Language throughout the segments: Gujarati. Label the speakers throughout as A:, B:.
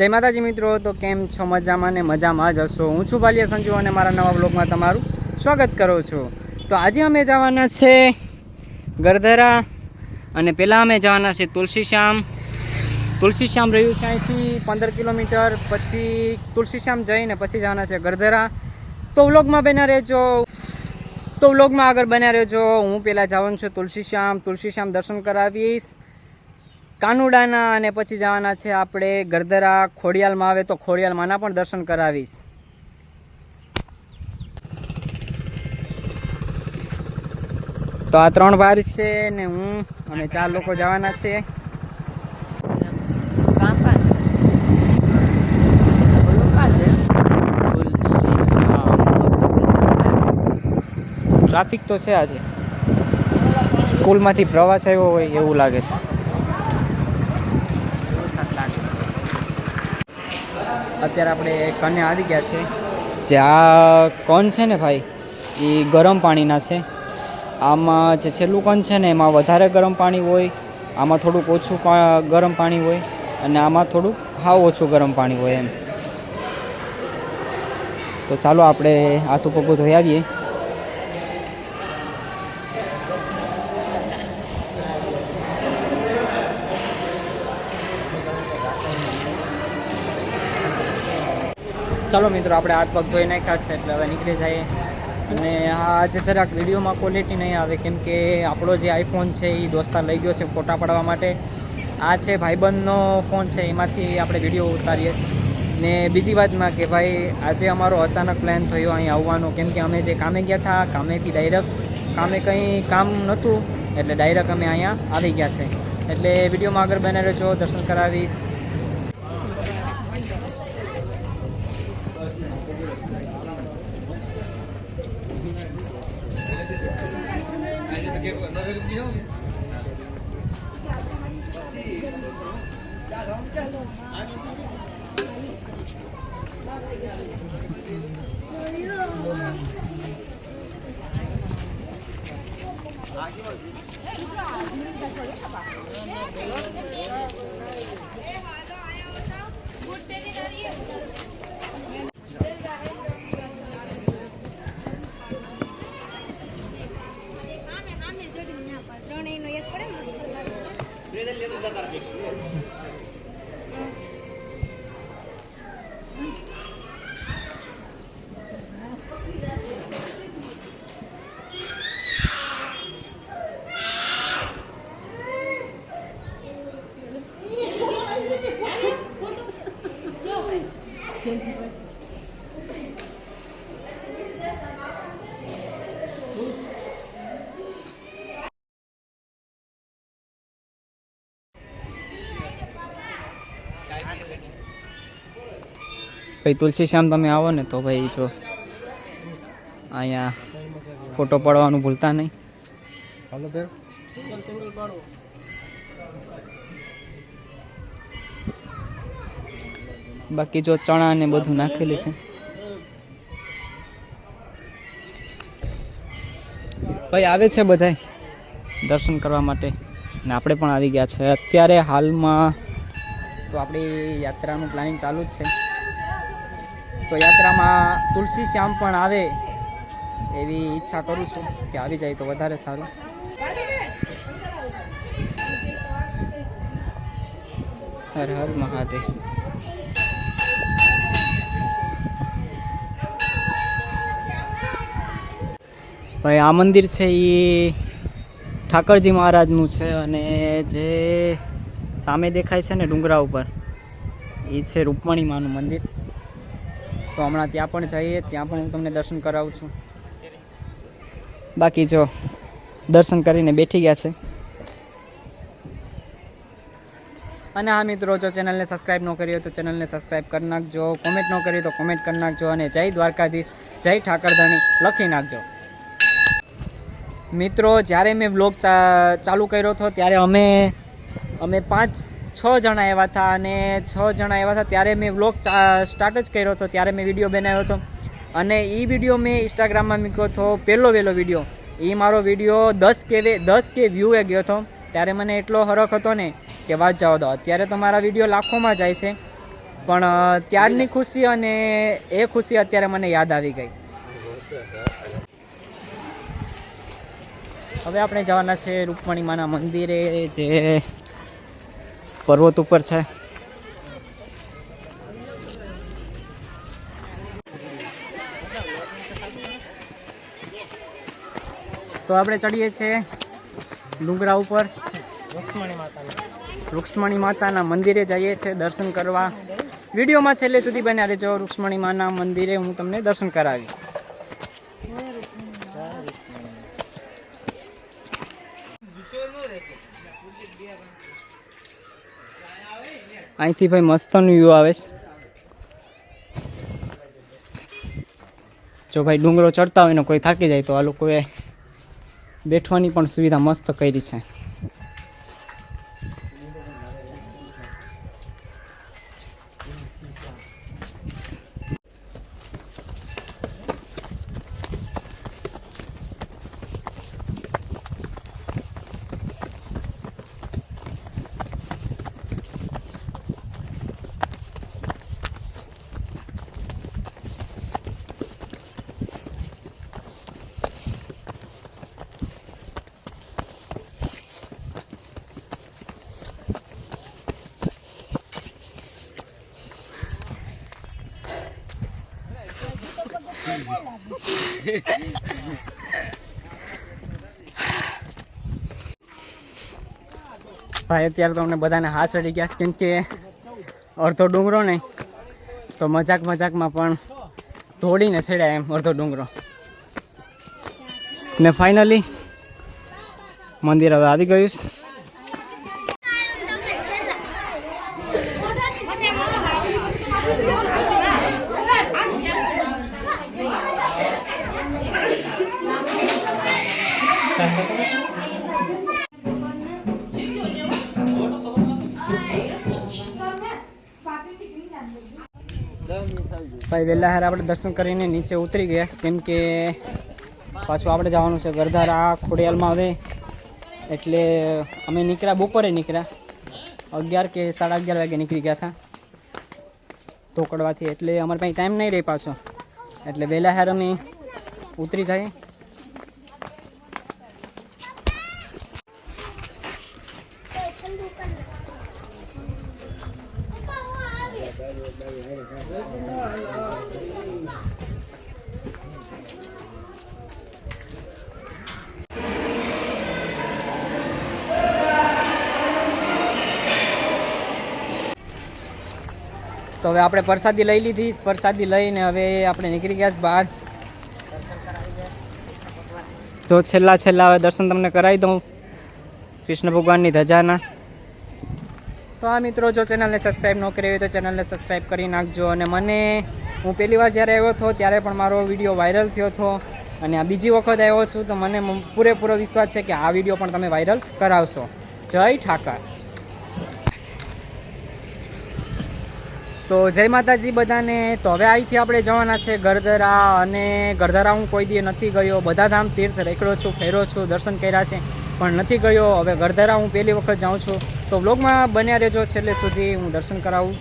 A: જય માતાજી મિત્રો, તો કેમ છો? મજામાં ને મજામાં જ હશો. હું છું બાલિયા સંજુ અને મારા નવા બ્લોગમાં તમારું સ્વાગત કરું છું. તો આજે અમે જવાના છે ગરધરા અને પહેલાં અમે જવાના છે તુલસીશ્યામ. તુલસીશ્યામ રહ્યું છે અહીંથી પંદર કિલોમીટર, પછી તુલસીશ્યામ જઈને પછી જવાના છે ગરધરા. તો વ્લોગમાં બન્યા રહેજો. તો વ્લોગમાં આગળ બન્યા રહેજો. હું પહેલાં જવાનું છું તુલસીશ્યામ. તુલસીશ્યામ દર્શન કરાવીશ. કાનુડાના અને પછી જવાના છે આપણે ગરદરા ખોડિયાલમાં આવે તો ખોડિયાલમાંના પણ દર્શન કરાવીશ. તો આ ત્રણ વાર છે ને હું અને ચાર લોકો જવાના છે. ટ્રાફિક તો છે આજે. સ્કૂલમાંથી પ્રવાસ આવ્યો હોય એવું લાગે છે. અત્યારે આપણે કને આવી ગયા છે. જે આ કોન છે ને ભાઈ, એ ગરમ પાણીના છે. આમાં જે છેલ્લું કોન છે ને, એમાં વધારે ગરમ પાણી હોય, આમાં થોડુંક ઓછું ગરમ પાણી હોય, અને આમાં થોડુંક હાવ ઓછું ગરમ પાણી હોય એમ. તો ચાલો આપણે હાથું પગું ધોઈ આવીએ. ચાલો મિત્રો, આપણે હાથ પગ ધોઈ નાખ્યા છે, એટલે હવે નીકળી જઈએ. અને આજે જરાક વિડીયોમાં ક્વોલિટી નહીં આવે, કેમ કે આપણો જે આઈફોન છે એ દોસ્તાર લઈ ગયો છે ફોટા પાડવા માટે. આ છે ભાઈબંધનો ફોન છે, એમાંથી આપણે વીડિયો ઉતારીએ. ને બીજી વાતમાં કે ભાઈ, આજે અમારો અચાનક પ્લાન થયો અહીં આવવાનો, કેમ કે અમે જે કામે ગયા હતા, કામેથી ડાયરેક્ટ કામે કંઈ કામ નહોતું, એટલે ડાયરેક્ટ અમે અહીંયા આવી ગયા છે. એટલે વિડીયોમાં આગળ બને રહેજો, દર્શન કરાવીશ.
B: ત્રણેયનો મસ્ત
A: ભાઈ તુલસી શ્યામ તમે આવો ને તો ભાઈ જો અહીંયા ફોટો પાડવાનું ભૂલતા નહીં.
C: હાલો
A: બાકી જો ચણા ને બધું નાખેલું છે. ભાઈ આવે છે બધાય દર્શન કરવા માટે ને આપણે પણ આવી ગયા છે. અત્યારે હાલમાં તો આપણી યાત્રાનું પ્લાનિંગ ચાલુ જ છે. તો યાત્રામાં તુલસી શ્યામ પણ આવે એવી ઈચ્છા કરું છું કે આવી જાય તો વધારે સારું. હર હર મહાદેવ. ભાઈ, આ મંદિર છે એ ઠાકરજી મહારાજનું છે અને જે સામે દેખાય છે ને ડુંગરા ઉપર એ છે રૂપમણીમાનું મંદિર. તો હમણાં ત્યાં પણ જઈએ, ત્યાં પણ હું તમને દર્શન કરાવું છું. બાકી જો, દર્શન કરીને બેઠી ગયા છે. અને આ મિત્રો, જો ચેનલને સબસ્ક્રાઈબ ન કરી હોય તો ચેનલને સબસ્ક્રાઈબ કરી નાખજો. કોમેન્ટ ન કરી તો કોમેન્ટ કરી નાખજો અને જય દ્વારકાધીશ, જય ઠાકરધણી લખી નાખજો. મિત્રો, જ્યારે મેં વ્લોગ ચાલુ કર્યો હતો, ત્યારે અમે અમે પાંચ છ જણા એવા હતા અને છ જણા એવા હતા ત્યારે મેં વ્લોગ સ્ટાર્ટ જ કર્યો હતો. ત્યારે મેં વીડિયો બનાવ્યો હતો. અને એ વીડિયો મેં ઇન્સ્ટાગ્રામમાં મૂક્યો હતો. પહેલો વહેલો વીડિયો એ મારો વીડિયો દસ કે દસ કે વ્યૂએ ગયો હતો. ત્યારે મને એટલો હરખ હતો ને કે વાત જાઓ દો. અત્યારે તો મારા વીડિયો લાખોમાં જાય છે. પણ ત્યારની ખુશી અને એ ખુશી અત્યારે મને યાદ આવી ગઈ. હવે આપણે જવાના છે રૂપમણીમાના મંદિરે જે પર્વત ઉપર છે. તો આપણે ચડીએ છીએ ડુંગરા ઉપર. રૂક્ષ્મણી માતાના મંદિરે જઈએ છીએ દર્શન કરવા. વિડીયોમાં છેલ્લે સુધી બન્યા રહેજો. રૂક્ષ્મણી માના મંદિરે હું તમને દર્શન કરાવીશ. અહીંથી ભાઈ મસ્તનું વ્યૂ આવે છે. જો ભાઈ ડુંગરો ચડતા હોય ને કોઈ થાકી જાય તો આ લોકોએ બેઠવાની પણ સુવિધા મસ્ત કરી છે. ભાઈ, અત્યારે તો અમને બધાને હાથ ચડી ગયા છે, કેમ કે અડધો ડુંગરો ને તો મજાક મજાકમાં પણ તોડીને છેડ્યા એમ અડધો ડુંગરો. ને ફાઇનલી મંદિર હવે આવી ગયું છે. ભાઈ વહેલા હારે આપણે દર્શન કરીને નીચે ઉતરી ગયા. કેમ કે પાછું આપણે જવાનું છે ગરધારા ખોડિયાલમાં હવે. એટલે અમે નીકળ્યા બપોરે નીકળ્યા. અગિયાર કે સાડા અગિયાર વાગે નીકળી ગયા હતા. ધોકડવાથી. એટલે અમારે પાસે ટાઈમ નહીં રહે પાછો. એટલે વહેલા હાર અમે ઉતરી જઈએ. તો હવે આપણે પ્રસાદી લઈ લીધી. પ્રસાદી લઈને હવે આપણે નીકળી ગયા છે બહાર. તો છેલ્લા છેલ્લા હવે દર્શન તમને કરાવી દઉં. કૃષ્ણ ભગવાનની ધજાના. તો આ મિત્રો જો ચેનલને સબસ્ક્રાઈબ ન કરી હોય તો ચેનલને સબસ્ક્રાઈબ કરી નાખજો. અને મને, હું પહેલી વાર જ્યારે આવ્યો હતો ત્યારે પણ મારો વીડિયો વાયરલ થયો હતો. અને આ બીજી વખત આવ્યો છું તો મને પૂરેપૂરો વિશ્વાસ છે કે આ વીડિયો પણ તમે વાયરલ કરાવશો. જય ઠાકર. તો જય માતાજી બધાને. તો હવે અહીંથી આપણે જવાના છે ગરદરા અને ગરદરા હું કોઈ દી નથી ગયો. બધા ધામ તીર્થ રેકડો છું, ફેરો છું, દર્શન કર્યા છે, પણ નથી ગયો. હવે ગરદરા હું પહેલી વખત જાઉં છું. તો વ્લોગમાં બન્યા રહેજો. છેલ્લે સુધી હું દર્શન કરાવું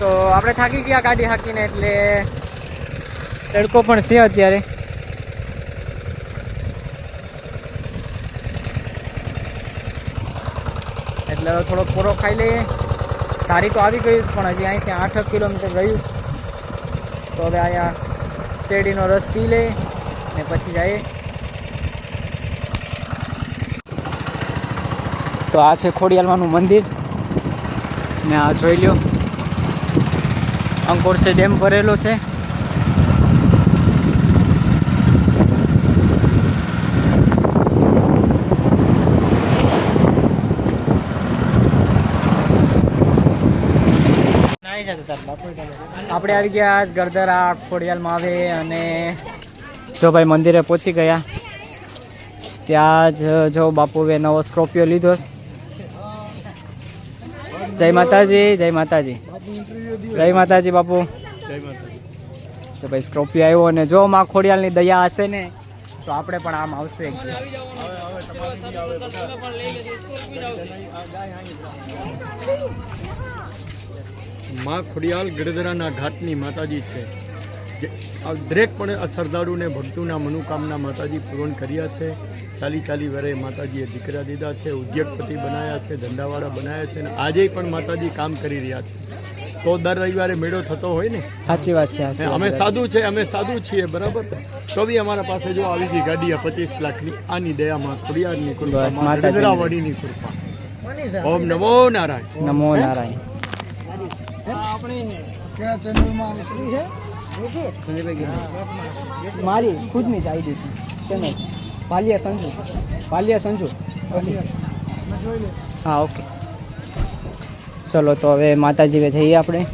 A: તો આપણે થાકી ગયા ગાડી હાકીને એટલે તડકો પણ છે અત્યારે. એટલે હવે થોડો પૂરો ખાઈ લઈએ. તારી તો આવી ગયું પણ હજી અહીંથી આઠ કિલોમીટર રહ્યું તો હવે અહીંયા શેરડીનો રસ પી લે ને પછી જઈએ. તો આ છે ખોડિયાલમાંનું મંદિર. ને આ જોઈ લ્યો. અંકોરસે ડેમ ભરેલો છે આપણે આવી ગયા આજ ગરદરા ખોડિયાલમાં આવે અને જો ભાઈ મંદિરે પહોંચી ગયા ત્યાં જ જો બાપુએ નવો સ્કોર્પિયો લીધો. જય માતાજી જય માતાજી. જય માતાજી બાપુ. તો ભાઈ સ્કોર્પિયો આવ્યો અને જો માં ખોડિયાલની દયા હશે ને, તો આપણે પણ આમ આવશે. એક
C: માં ખોડિયાલ ગડદરાના ઘાટની માતાજી છે. દરેક પણ આ શ્રદ્ધાળુને ભક્તોના મનોકામના માતાજી પૂર્ણ કર્યા છે. ચાલી ચાલી વરે માતાજીએ દીકરા દીધા છે ઉદ્યોગપતિ બનાવ્યા છે ધંધાવાળા બનાવ્યા છે અને આજે પણ માતાજી કામ કરી રહ્યા છે. તો દર રવિવારે મેળો થતો હોય ને?
A: સાચી વાત છે
C: અમે
A: સાદુ
C: સાધુ છે અમે સાધુ છીએ બરાબર? તો બી અમારા પાસે જો આવી ગઈ ગાડી પચીસ લાખની આની દયામાં ખોડિયારની કૃપા
A: માતાજીની.
C: કૃપા. ઓમ નમો નારાયણ.
A: નમો નારાયણ. મારી ખુદની જ આઈડી છે. ચેનલ. પાલિયા સંજુ. પાલિયા સંજુ. હા, ઓકે. ચલો, તો હવે માતાજી જઈએ આપણે.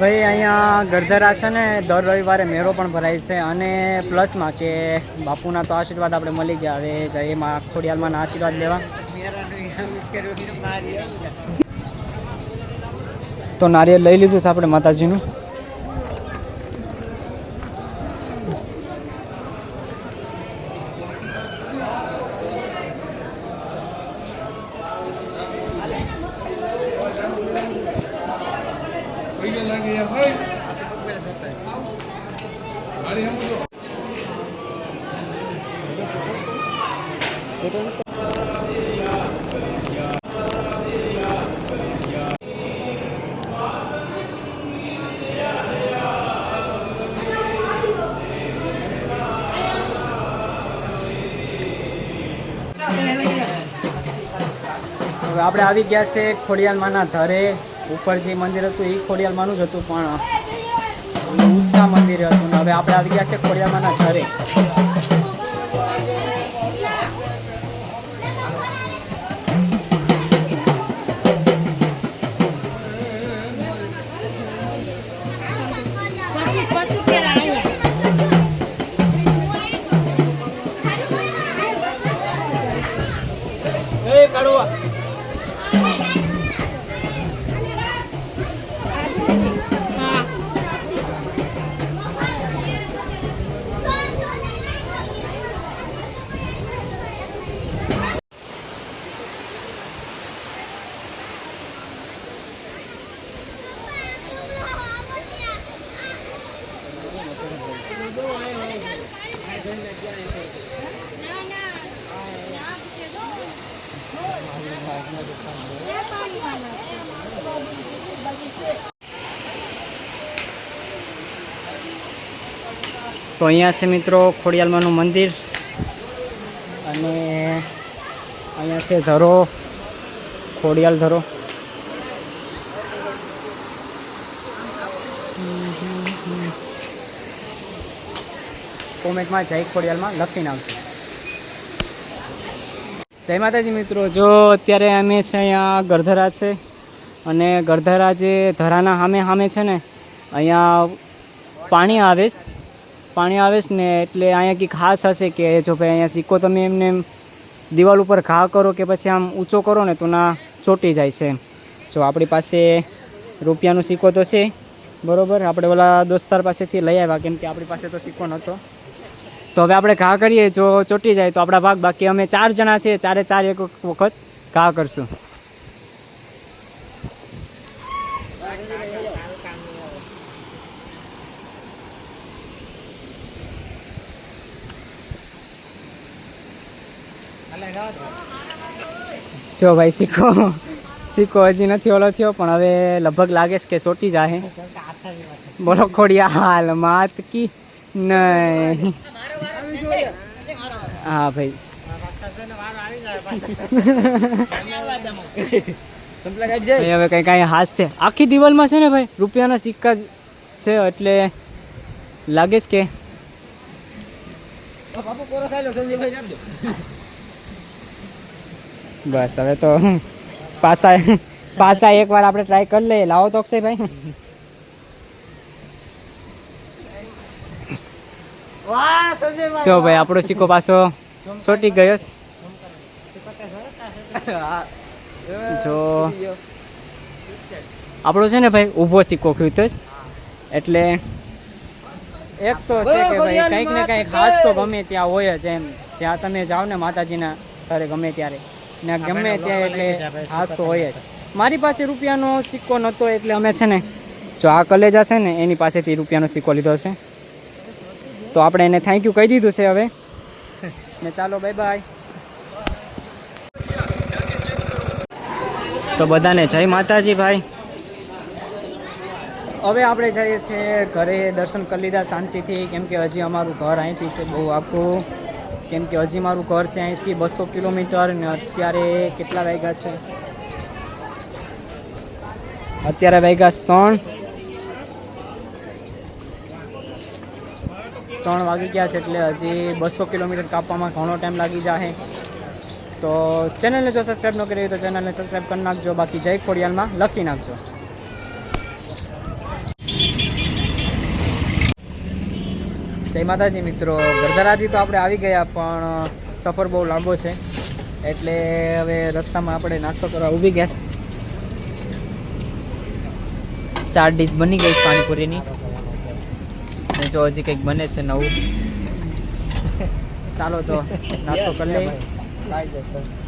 A: ભાઈ, અહીંયા ગરધરા છે ને, દર રવિવારે મેળો પણ ભરાય છે અને પ્લસમાં કે બાપુના તો આશીર્વાદ આપણે મળી ગયા. હવે જઈએ ખોડિયાલમાં આશીર્વાદ લેવા. તો નારિયેળ લઈ લીધું છે આપણે માતાજીનું હવે આપણે આવી ગયા છે ખોડિયાલમાંના ધરે. ઉપર જે મંદિર હતું, એ ખોડિયાલમાંનું જ હતું પણ ઉત્સાહ મંદિર હતું. હવે આપણે આવી ગયા છે ખોડિયાલમાંના ધરે. તો અહીંયા છે મિત્રો ખોડિયાલમાનું મંદિર અને અહીંયા છે ધરો ખોડિયાલ ધરો. કોમેન્ટમાં જય ખોડિયાલમાં લખીને આવજો. જય માતાજી મિત્રો, જો અત્યારે અમે છે અહીંયા ગરધરા છે અને ગરધરા જે ધરાના સામે સામે છે ને, અહીંયા પાણી આવે પાણી આવે ને એટલે અહીંયા કંઈક ખાસ હશે કે જો ભાઈ અહીંયા સિક્કો તમે એમને એમ દિવાલ ઉપર ઘા કરો કે પછી આમ ઊંચો કરો ને તો ના ચોંટી જાય છે જો આપણી પાસે રૂપિયાનો સિક્કો તો છે, બરોબર? આપણે ઓલા દોસ્તાર પાસેથી લઈ આવ્યા, કેમ કે આપણી પાસે તો સિક્કો નહોતો. તો હવે આપણે ઘા કરીએ, જો ચોટી જાય તો આપણા ભાગ બાકી. અમે ચાર જણા છીએ, ચારે ચાર એક વખત ઘા કરશું. જો ભાઈ, શીખો. સિક્કો હજી નથી ઓલો થયો, પણ હવે લગભગ લાગે છે કે ચોટી જાય બોલો, ખોડિયા હાલ, માત કી. નહીં. હા, ભાઈ. ભાઈ હવે કઈ કઈ હાથ છે. આખી દિવાલમાં છે ને ભાઈ? રૂપિયાના સિક્કા જ છે, એટલે લાગે છે કે બસ, હવે તો પાછા પાછા એકવાર આપણે ટ્રાય કરી લઈએ. લાવો તો અક્ષયભાઈ. જો ભાઈ આપણો સિક્કો પાછો સોટી ગયો જો. આપણો છે ને ભાઈ ઊભો સિક્કો ખીતો એટલે એક તો છે કે ભાઈ કંઈક ને કંઈક ખાસ તો ગમે ત્યાં હોય જ એમ. જ્યાં તમે જાઓ ને માતાજીના ઘરે ગમે ત્યારે. ને ગમે ત્યાં એટલે ખાસ તો હોય જ. મારી પાસે રૂપિયાનો સિક્કો નહોતો એટલે અમે છે ને જો આ કલેજા છે ને એની પાસેથી રૂપિયાનો સિક્કો લીધો છે. તો આપણે એને થેન્ક યુ કહી દીધું છે હવે. ને ચાલો બાય બાય તો બધાને જય માતાજી ભાઈ. હવે આપણે જઈએ છીએ ઘરે દર્શન કરી લીધા શાંતિથી. કેમ કે હજી અમારું ઘર અહીંથી છે, બહુ આખું. કેમ કે હજી મારું ઘર છે અહીંથી બસો કિલોમીટર ને અત્યારે કેટલા વાગ્યા છે? અત્યારે વાગ્યા ત્રણ. ત્રણ વાગી ગયા છે એટલે હજી બસો કિલોમીટર કાપવામાં ઘણો ટાઈમ લાગી જાય તો ચેનલને જો સબસ્ક્રાઈબ ન કરી તો ચેનલને સબસ્ક્રાઈબ કરી નાખજો. બાકી જય ખોડિયાલમાં લખી નાખજો. જય માતાજી મિત્રો. ગરધરાથી તો આપણે આવી ગયા, પણ સફર બહુ લાંબો છે. એટલે હવે રસ્તામાં આપણે નાસ્તો કરવા ઊભી ગયા. ચાર ડીશ બની ગઈ પાણીપુરીની. જો હજી કંઈક બને છે નવું. ચાલો તો નાસ્તો કરી લઈએ